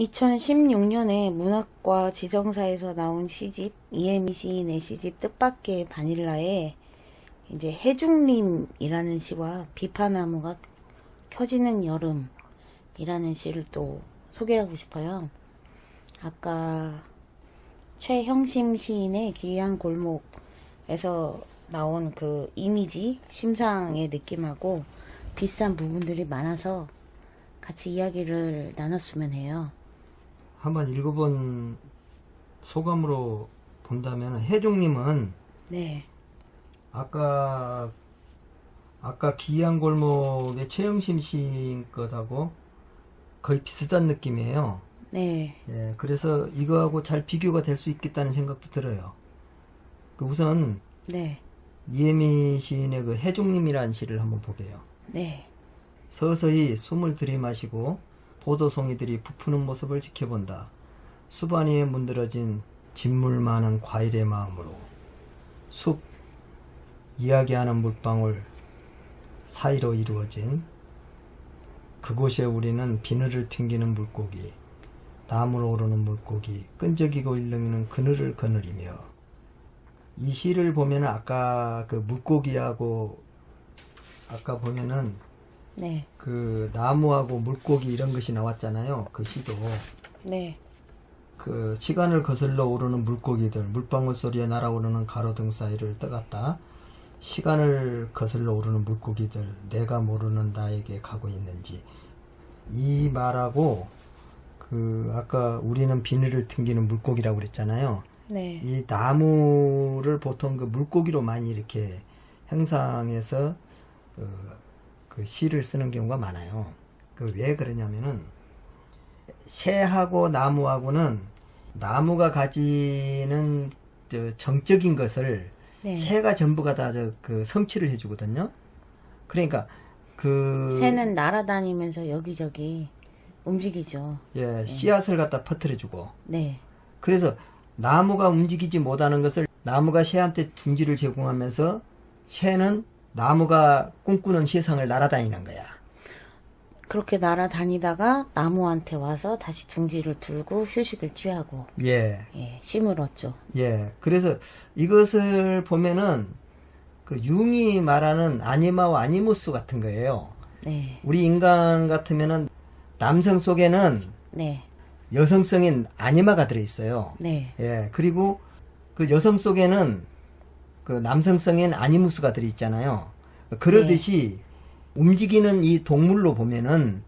2016년에 문학과 지정사에서 나온 시집 이혜미 시인의 시집 뜻밖의 바닐라에 이제 해중림이라는 시와 비파나무가 켜지는 여름이라는 시를 또 소개하고 싶어요. 아까 최형심 시인의 기이한 골목에서 나온 그 이미지 심상의 느낌하고 비슷한 부분들이 많아서 같이 이야기를 나눴으면 해요. 한번 읽어본 소감으로 본다면 해종님은 네, 아까 아까 기이한 골목의 최영심 시인 것하고 거의 비슷한 느낌이에요. 네, 예, 그래서 이거하고 잘 비교가 될 수 있겠다는 생각도 들어요. 그 우선 네, 이혜미 시인의 그 해종님이라는 시를 한번 보게요. 네, 서서히 숨을 들이마시고 포도송이들이 부푸는 모습을 지켜본다. 숲 안에 문드러진 진물 많은 과일의 마음으로 숲 이야기하는 물방울 사이로 이루어진 그곳에 우리는 비늘을 튕기는 물고기 나무로 오르는 물고기 끈적이고 일렁이는 그늘을 거느리며 이 시를 보면 아까 그 물고기하고 아까 보면은 네, 그 나무하고 물고기 이런 것이 나왔잖아요. 그 시도 네, 그 시간을 거슬러 오르는 물고기들 물방울 소리에 날아오르는 가로등 사이를 떠갔다. 시간을 거슬러 오르는 물고기들 내가 모르는 나에게 가고 있는지 이 말하고 그 아까 우리는 비늘을 튕기는 물고기라고 그랬잖아요. 네, 이 나무를 보통 그 물고기로 많이 이렇게 형상해서 어, 그 시를 쓰는 경우가 많아요. 그 왜 그러냐면은 새하고 나무하고는 나무가 가지는 저 정적인 것을 네. 새가 전부가 다저그 성취를 해주거든요. 그러니까 그 새는 날아다니면서 여기저기 움직이죠. 예 씨앗을 갖다 퍼뜨려주고 네, 그래서 나무가 움직이지 못하는 것을 나무가 새한테 둥지를 제공하면서 새는 나무가 꿈꾸는 세상을 날아다니는 거야. 그렇게 날아다니다가 나무한테 와서 다시 둥지를 들고 휴식을 취하고 예, 예, 쉼을 얻죠. 예. 그래서 이것을 보면은 그 융이 말하는 아니마와 아니무스 같은 거예요. 네, 우리 인간 같으면은 남성 속에는 네, 여성성인 아니마가 들어 있어요. 네, 예. 그리고 그 여성 속에는 그 남성성인 아니무스가 들어있잖아요. 그러듯이 움직이는 이 동물로 보면은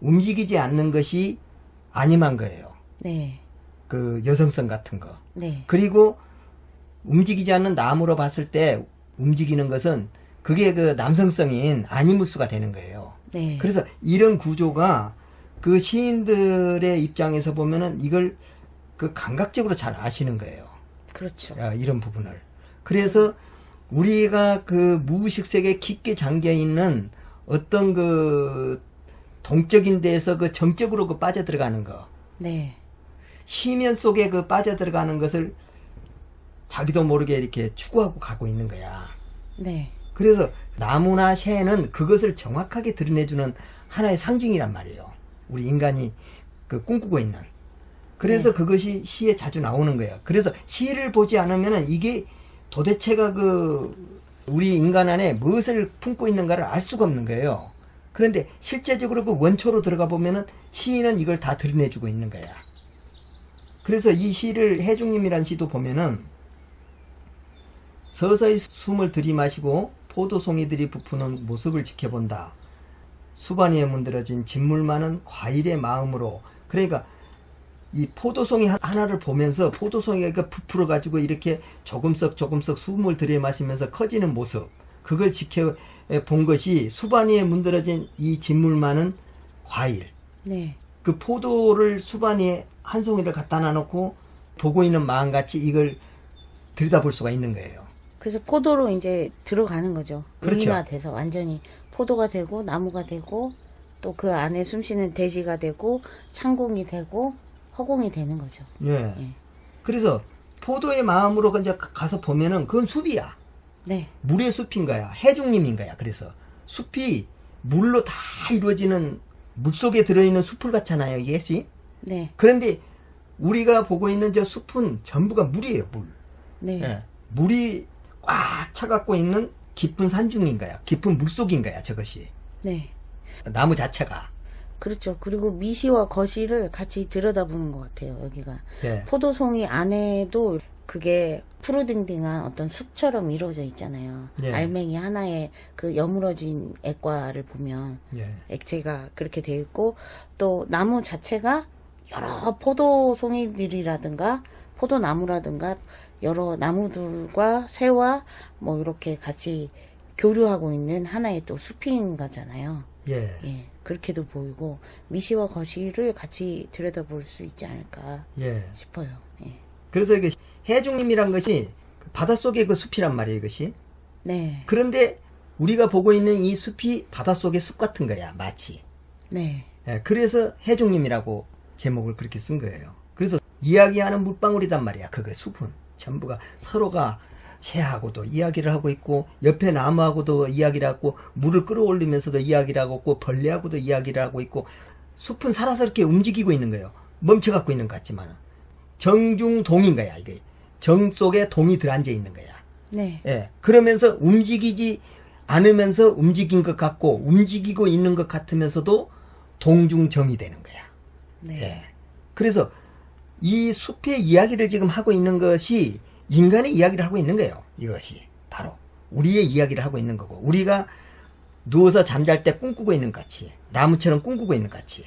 움직이지 않는 것이 아니만 거예요. 네, 그 여성성 같은 거. 네, 그리고 움직이지 않는 나무로 봤을 때 움직이는 것은 그게 그 남성성인 아니무스가 되는 거예요. 네, 그래서 이런 구조가 그 시인들의 입장에서 보면은 이걸 그 감각적으로 잘 아시는 거예요. 그렇죠. 야, 이런 부분을. 그래서 우리가 그 무의식 세계에 깊게 잠겨 있는 어떤 그 동적인 데에서 그 정적으로 그 빠져 들어가는 거. 네, 시면 속에 그 빠져 들어가는 것을 자기도 모르게 이렇게 추구하고 가고 있는 거야. 네, 그래서 나무나 새는 그것을 정확하게 드러내주는 하나의 상징이란 말이에요. 우리 인간이 그 꿈꾸고 있는. 그래서 그것이 시에 자주 나오는 거예요. 그래서 시를 보지 않으면 이게 도대체가 그 우리 인간 안에 무엇을 품고 있는가를 알 수가 없는 거예요. 그런데 실제적으로 그 원초로 들어가 보면은 시인은 이걸 다 드러내주고 있는 거야. 그래서 이 시를 해중님이란 시도 보면은 서서히 숨을 들이마시고 포도송이들이 부푸는 모습을 지켜본다. 수반 위에 문드러진 진물 많은 과일의 마음으로 그러니까 이 포도송이 하- 하나를 보면서 포도송이가 부풀어 가지고 이렇게 조금씩 조금씩 숨을 들이마시면서 커지는 모습 그걸 지켜본 것이 수반 위에 문드러진 이 진물 많은 과일 네, 그 포도를 수반 위에 한 송이를 갖다 놔놓고 보고 있는 마음같이 이걸 들여다볼 수가 있는 거예요. 그래서 포도로 이제 들어가는 거죠. 그렇죠. 은인화돼서 완전히 포도가 되고 나무가 되고 또 그 안에 숨쉬는 돼지가 되고 상공이 되고 허공이 되는 거죠. 예. 예. 그래서 포도의 마음으로 이제 가- 가서 보면은 그건 숲이야. 네, 물의 숲인 거야. 해중림인 거야. 그래서 숲이 물로 다 이루어지는 물 속에 들어있는 숲을 같잖아요. 이게 시? 네, 그런데 우리가 보고 있는 저 숲은 전부가 물이에요, 물. 네, 예. 물이 꽉 차갖고 있는 깊은 산중인 거야. 깊은 물속인 거야, 저것이. 네. 나무 자체가. 그렇죠. 그리고 미시와 거시를 같이 들여다보는 것 같아요, 여기가. 예. 포도송이 안에도 그게 푸르딩딩한 어떤 숲처럼 이루어져 있잖아요. 예. 알맹이 하나에 그 여물어진 액과를 보면 예. 액체가 그렇게 되어 있고 또 나무 자체가 여러 포도송이들이라든가 포도나무라든가 여러 나무들과 새와 뭐 이렇게 같이 교류하고 있는 하나의 또 숲인 거잖아요. 예. 예, 그렇게도 보이고 미시와 거시를 같이 들여다볼 수 있지 않을까 예. 싶어요. 예. 그래서 이게 해중림이란 것이 그 바닷속의 그 숲이란 말이에요, 이것이. 네, 그런데 우리가 보고 있는 이 숲이 바닷속의 숲 같은 거야, 마치. 네, 예, 그래서 해중림이라고 제목을 그렇게 쓴 거예요. 그래서 이야기하는 물방울이단 말이야. 그거 숲은 전부가 서로가 새하고도 이야기를 하고 있고 옆에 나무하고도 이야기를 하고 물을 끌어올리면서도 이야기를 하고 있고 벌레하고도 이야기를 하고 있고 숲은 살아서 이렇게 움직이고 있는 거예요. 멈춰갖고 있는 것 같지만 정중동인 거야 이게 정 속에 동이 들어앉아 있는 거야. 네, 예. 그러면서 움직이지 않으면서 움직인 것 같고 움직이고 있는 것 같으면서도 동중정이 되는 거야. 네, 예. 그래서 이 숲의 이야기를 지금 하고 있는 것이 인간의 이야기를 하고 있는 거예요. 이것이 바로 우리의 이야기를 하고 있는 거고 우리가 누워서 잠잘 때 꿈꾸고 있는 것 같이 나무처럼 꿈꾸고 있는 것 같이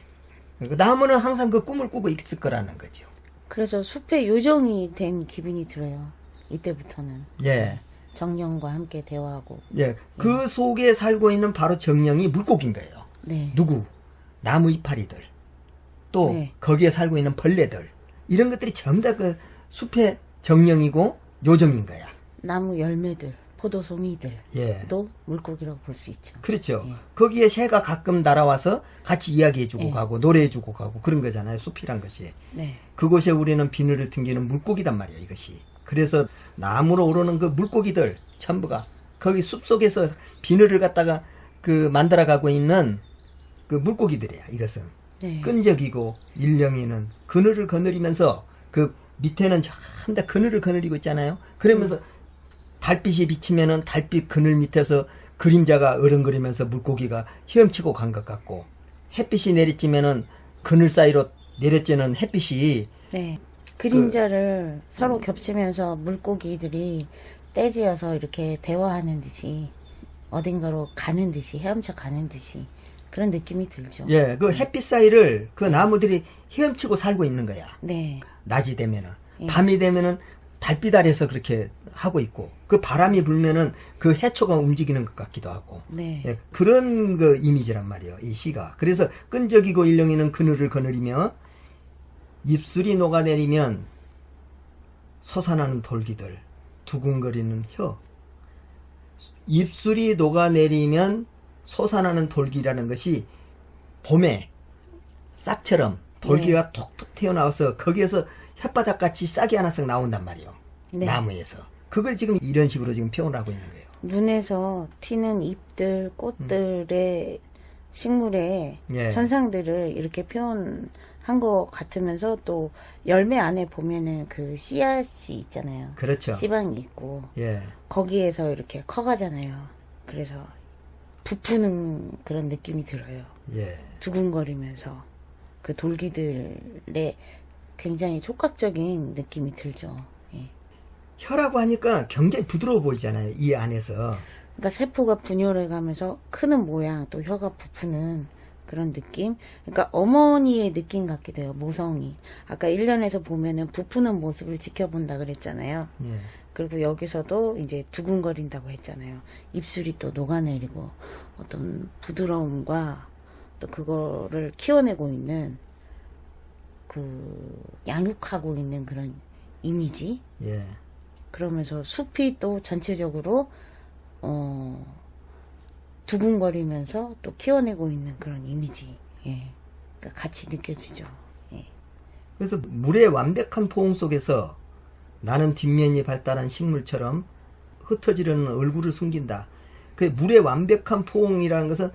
그 나무는 항상 그 꿈을 꾸고 있을 거라는 거죠. 그래서 숲의 요정이 된 기분이 들어요. 이때부터는 예. 정령과 함께 대화하고, 예. 그 속에 살고 있는 바로 정령이 물고기인 거예요. 네, 누구? 나무 이파리들. 또 네. 거기에 살고 있는 벌레들. 이런 것들이 전부 다 그 숲의 정령이고 요정인 거야. 나무 열매들, 포도송이들도 예. 물고기라고 볼 수 있죠. 그렇죠. 예. 거기에 새가 가끔 날아와서 같이 이야기해주고 예. 가고 노래해주고 가고 그런 거잖아요. 숲이란 것이. 네, 그곳에 우리는 비늘을 튕기는 물고기단 말이야 이것이. 그래서 나무로 오르는 그 물고기들 전부가 거기 숲 속에서 비늘을 갖다가 그 만들어가고 있는 그 물고기들이야 이것은. 네, 끈적이고 일령이는 그늘을 거느리면서 그 밑에는 전부 다 그늘을 거느리고 있잖아요. 그러면서 달빛이 비치면은 달빛 그늘 밑에서 그림자가 어른거리면서 물고기가 헤엄치고 간 것 같고 햇빛이 내리쬐면은 그늘 사이로 내려쬐는 햇빛이 네. 그림자를 서로 겹치면서 물고기들이 떼지어서 이렇게 대화하는 듯이 어딘가로 가는 듯이 헤엄쳐 가는 듯이 그런 느낌이 들죠. 예, 그 햇빛 사이를 그 나무들이 헤엄치고 살고 있는 거야. 네, 낮이 되면은. 예. 밤이 되면은 달빛 아래서 그렇게 하고 있고 그 바람이 불면은 그 해초가 움직이는 것 같기도 하고. 네, 예, 그런 그 이미지란 말이에요 이 시가. 그래서 끈적이고 일렁이는 그늘을 거느리며 입술이 녹아내리면 솟아나는 돌기들 두근거리는 혀. 입술이 녹아내리면 솟아나는 돌기라는 것이 봄에 싹처럼 돌기가 톡톡 튀어나와서 거기에서 혓바닥 같이 싹이 하나씩 나온단 말이에요. 네. 나무에서. 그걸 지금 이런 식으로 지금 표현을 하고 있는 거예요. 눈에서 튀는 잎들, 꽃들의 식물의 예. 현상들을 이렇게 표현한 것 같으면서 또 열매 안에 보면은 그 씨앗이 있잖아요. 그렇죠. 씨방이 있고 예. 거기에서 이렇게 커가잖아요. 그래서 부푸는 그런 느낌이 들어요. 예. 두근거리면서 그 돌기들의 굉장히 촉각적인 느낌이 들죠. 예. 혀라고 하니까 굉장히 부드러워 보이잖아요. 이 안에서. 그러니까 세포가 분열해 가면서 크는 모양 또 혀가 부푸는 그런 느낌. 그러니까 어머니의 느낌 같기도 해요. 모성이. 아까 1년에서 보면은 부푸는 모습을 지켜본다 그랬잖아요. 예. 그리고 여기서도 이제 두근거린다고 했잖아요. 입술이 또 녹아내리고 어떤 부드러움과 또 그거를 키워내고 있는 그 양육하고 있는 그런 이미지. 예. 그러면서 숲이 또 전체적으로 어 두근거리면서 또 키워내고 있는 그런 이미지. 예. 그러니까 같이 느껴지죠. 예. 그래서 물의 완벽한 포옹 속에서 나는 뒷면이 발달한 식물처럼 흩어지려는 얼굴을 숨긴다. 그 물의 완벽한 포옹이라는 것은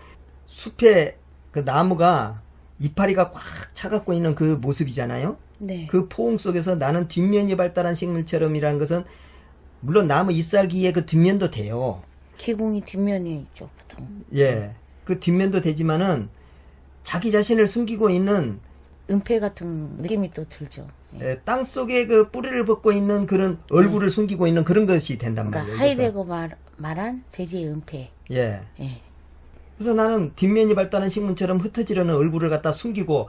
숲의 그 나무가 이파리가 꽉 차갖고 있는 그 모습이잖아요. 네. 그 포옹 속에서 나는 뒷면이 발달한 식물처럼이라는 것은 물론 나무 잎사귀의 그 뒷면도 돼요. 기공이 뒷면에 있죠, 보통. 예. 그 뒷면도 되지만은 자기 자신을 숨기고 있는 은폐 같은 느낌이 또 들죠. 땅 속에 그 뿌리를 벗고 있는 그런 얼굴을 숨기고 있는 그런 것이 된단 그러니까 말이에요. 그래서. 하이데거 말, 말한 돼지의 은폐. 예. 예. 그래서 나는 뒷면이 발달한 식물처럼 흩어지려는 얼굴을 갖다 숨기고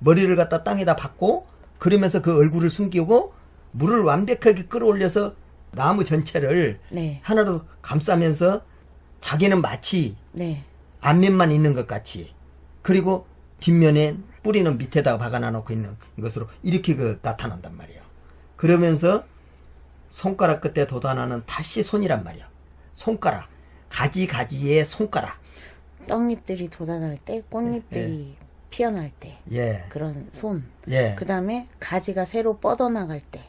머리를 갖다 땅에다 박고 그러면서 그 얼굴을 숨기고 물을 완벽하게 끌어올려서 나무 전체를 네. 하나로 감싸면서 자기는 마치 네. 앞면만 있는 것 같이 그리고 뒷면에 뿌리는 밑에다가 박아놔 놓고 있는 것으로 이렇게 그 나타난단 말이에요. 그러면서 손가락 끝에 돋아나는 다시 손이란 말이야. 손가락. 가지 가지의 손가락. 떡잎들이 돋아날 때, 꽃잎들이 피어날 때, 예. 그런 손. 예. 그 다음에 가지가 새로 뻗어나갈 때,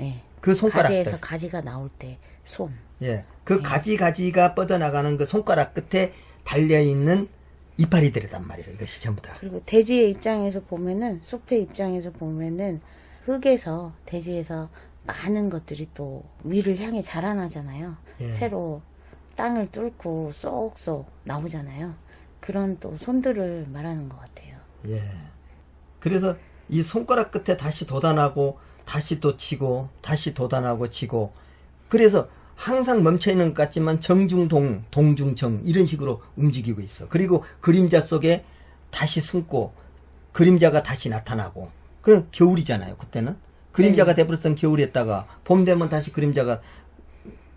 예. 그 손가락들. 가지에서 가지가 나올 때, 손. 예. 그 가지 가지가 뻗어나가는 그 손가락 끝에 달려 있는 이파리들이란 말이에요. 이것이 전부 다. 그리고 돼지의 입장에서 보면은, 숲의 입장에서 보면은, 흙에서, 돼지에서 많은 것들이 또 위를 향해 자라나잖아요. 예. 새로 땅을 뚫고 쏙쏙 나오잖아요. 그런 또 손들을 말하는 것 같아요. 예. 그래서 이 손가락 끝에 다시 돋아나고 다시 또 치고 다시 돋아나고 치고 그래서 항상 멈춰 있는 것 같지만 정중동 동중정 이런 식으로 움직이고 있어. 그리고 그림자 속에 다시 숨고 그림자가 다시 나타나고 그럼 겨울이잖아요. 그때는 그림자가 돼버렸던 겨울이었다가 봄 되면 다시 그림자가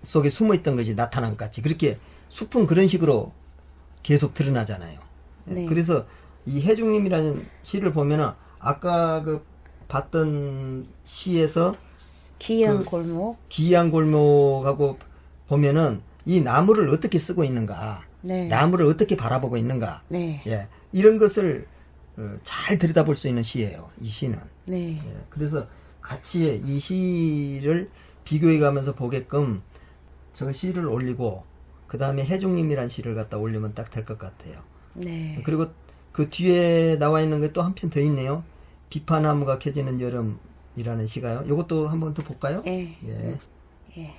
속에 숨어 있던 것이 나타난 것 같이 그렇게 숲은 그런 식으로 계속 드러나잖아요. 네. 그래서 이 해중님이라는 시를 보면은 아까 그 봤던 시에서 기이한 그 골목. 기이한 골목하고 보면은 이 나무를 어떻게 쓰고 있는가, 네. 나무를 어떻게 바라보고 있는가, 네. 예, 이런 것을 어, 잘 들여다볼 수 있는 시예요. 이 시는. 네. 예, 그래서 같이 이 시를 비교해 가면서 보게끔 저 시를 올리고 그 다음에 해중님이란 시를 갖다 올리면 딱 될 것 같아요. 네. 그리고 그 뒤에 나와 있는 게 또 한 편 더 있네요. 비파나무가 켜지는 여름 이라는 시가요. 이것도 한번 더 볼까요? 예. 예. 예.